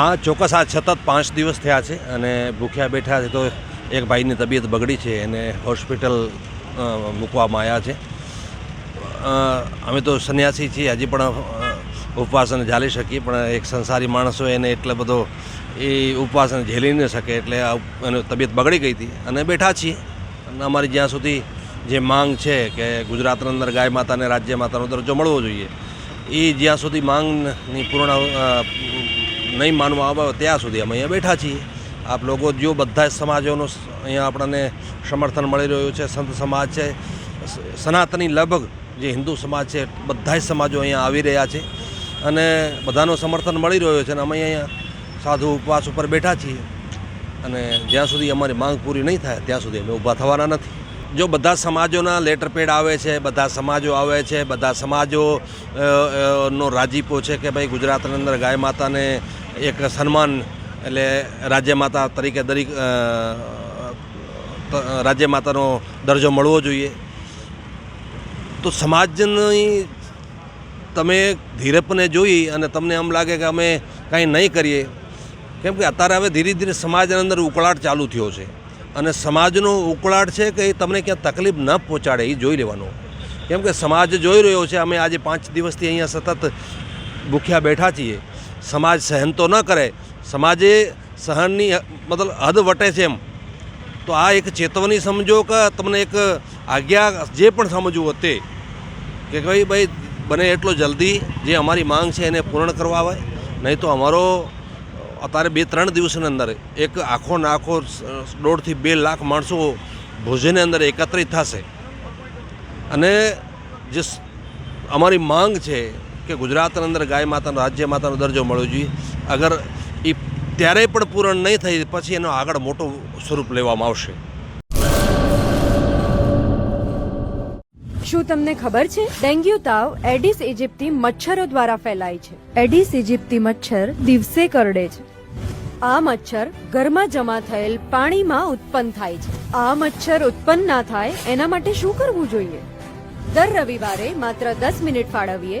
આ ચોક્કસ આ સતત પાંચ દિવસ થયા છે અને ભૂખ્યા બેઠા છે તો એક ભાઈની તબિયત બગડી છે, એને હોસ્પિટલ મૂકવામાં આવ્યા છે. અમે તો સંન્યાસી છીએ, હજી પણ ઉપવાસને ઝાલી શકીએ, પણ એક સંસારી માણસો એને એટલે બધો એ ઉપવાસને ઝેલી ન શકે, એટલે એની તબિયત બગડી ગઈ હતી અને બેઠા છીએ. અને અમારી જ્યાં સુધી જે માંગ છે કે ગુજરાતની અંદર ગાય માતાને રાજ્ય માતાનો દરજ્જો મળવો જોઈએ એ જ્યાં સુધી માંગની પૂર્ણ નહીં માનવામાં આવે ત્યાં સુધી અમે અહીંયા બેઠા છીએ. આપ લોકો જો બધા સમાજોનું અહીંયા આપણને સમર્થન મળી રહ્યું છે, સંત સમાજ છે સનાતની લગભગ જે હિન્દુ સમાજ છે, બધા જ સમાજો અહીંયા આવી રહ્યા છે. અને બધાનું સમર્થન મળી રહ્યું છે અને અમે અહીંયા સાધુ ઉપવાસ ઉપર બેઠા છીએ. અને જ્યાં સુધી અમારી માંગ પૂરી નહીં થાય, ત્યાં સુધી અમે ઊભા થવાના નથી. જો બધા સમાજોના લેટર પેડ આવે છે, બધા સમાજો આવે છે, બધા સમાજો નો રાજીપો છે કે ભાઈ ગુજરાતની અંદર ગાય માતાને એક સન્માન એટલે રાજ્ય માતા તરીકે દરેક રાજ્યમાતાનો રાજ્ય માતાનો દરજ્જો મળવો જોઈએ. તો સમાજની તમે ધીરપને જોઈ અને તમને એમ લાગે કે અમે કાંઈ નહીં કરીએ. કેમ કે અત્યારે હવે ધીરે ધીરે સમાજની અંદર ઉકળાટ ચાલુ થયો છે. અને સમાજનો ઉકળાટ છે કે એ તમને ક્યાં તકલીફ ન પહોંચાડે, એ જોઈ લેવાનું. કેમ કે સમાજ જોઈ રહ્યો છે, અમે આજે પાંચ દિવસથી અહીંયા સતત ભૂખ્યા બેઠા છીએ. સમાજ સહન તો ન કરે, સમાજે સહનની મતલબ હદ વટે છે એમ. તો આ એક ચેતવણી સમજો કે તમને એક આજ્ઞા જે પણ સમજવું તે, કે ભાઈ ભાઈ, બને એટલો જલ્દી જે અમારી માંગ છે એને પૂર્ણ કરવા આવે. નહીં તો અમારો, અત્યારે બે, ત્રણ દિવસની અંદર એક આખો ને આખો દોઢથી બે લાખ માણસો ભોજનની અંદર એકત્રિત થશે. અને જે અમારી માંગ છે કે ગુજરાતની અંદર ગાય માતાનો, રાજ્ય માતાનો દરજ્જો મળવો જોઈએ. અગર એ ત્યારે પણ પૂરણ નહીં થઈ, પછી એનો આગળ મોટું સ્વરૂપ લેવામાં આવશે. શું તમને ખબર છે? ડેન્ગ્યુ તાવ એડિસ ઇજિપ્તી મચ્છરો દ્વારા ફેલાય છે. એડિસ ઇજિપ્તી મચ્છર દિવસે કરડે છે. આ મચ્છર ઘરમાં જમા થયેલ પાણીમાં ઉત્પન્ન થાય છે. આ મચ્છર ઉત્પન્ન ના થાય, એના માટે શું કરવું જોઈએ? દર રવિવારે માત્ર દસ મિનિટ ફાળવીએ